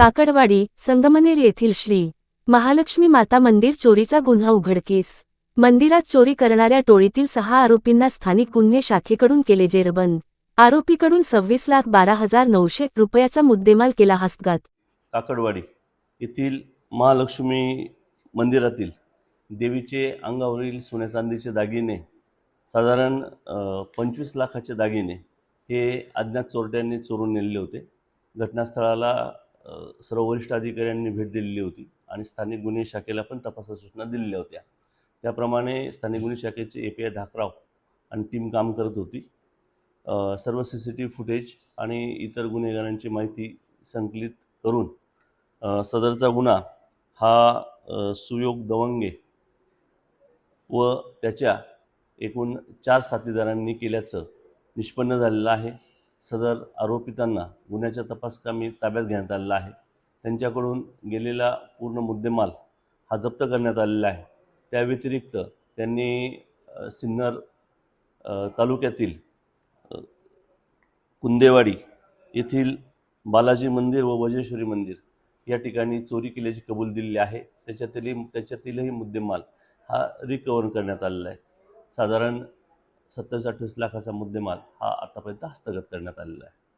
काकडवाडी संगमनेर येथील श्री. महालक्ष्मी माता मंदिर चोरीचा गुन्हा उघडकीस. मंदिरात चोरी करणाऱ्या टोळीतील सहा आरोपींना स्थानिक गुन्हे शाखेकडून केले जेरबंद. आरोपीकडून सव्वीस लाख बारा हजार नऊशे रुपयाचा मुद्देमाल केला हस्तगात. काकडवाडी येथील महालक्ष्मी मंदिरातील देवीचे अंगावरील सोन्या चांदीचे दागिने साधारण पंचवीस लाखाचे दागिने हे अज्ञात चोरट्यांनी चोरून नेलेले होते. घटनास्थळाला सर्व वरिष्ठ अधिकाऱ्यांनी भेट दिलेली होती आणि स्थानिक गुन्हे शाखेला पण तपासा सूचना दिलेल्या होत्या. त्याप्रमाणे स्थानिक गुन्हे शाखेचे ए पी आय धाकराव आणि टीम काम करत होती. सर्व C C T V footage आणि इतर गुन्हेगारांची माहिती संकलित करून सदरचा गुन्हा हा सुयोग दवंगे व त्याच्या एकूण चार साथीदारांनी केल्याचं निष्पन्न झालेलं आहे. सदर आरोपितांना गुन्ह्याच्या तपासकामी ताब्यात घेण्यात आलेला आहे. त्यांच्याकडून गेलेला पूर्ण मुद्देमाल हा जप्त करण्यात आलेला आहे. त्या व्यतिरिक्त त्यांनी सिन्नर तालुक्यातील कुंदेवाडी येथील बालाजी मंदिर व वजेश्वरी मंदिर या ठिकाणी चोरी केल्याची कबूल दिलेली आहे. त्याच्यातील त्याच्यातीलही मुद्देमाल हा रिकवर करण्यात आलेला आहे. साधारण सत्तावीस अठ्ठावीस लाखाचा मुद्देमाल हा आतापर्यंत हस्तगत करण्यात आलेला आहे.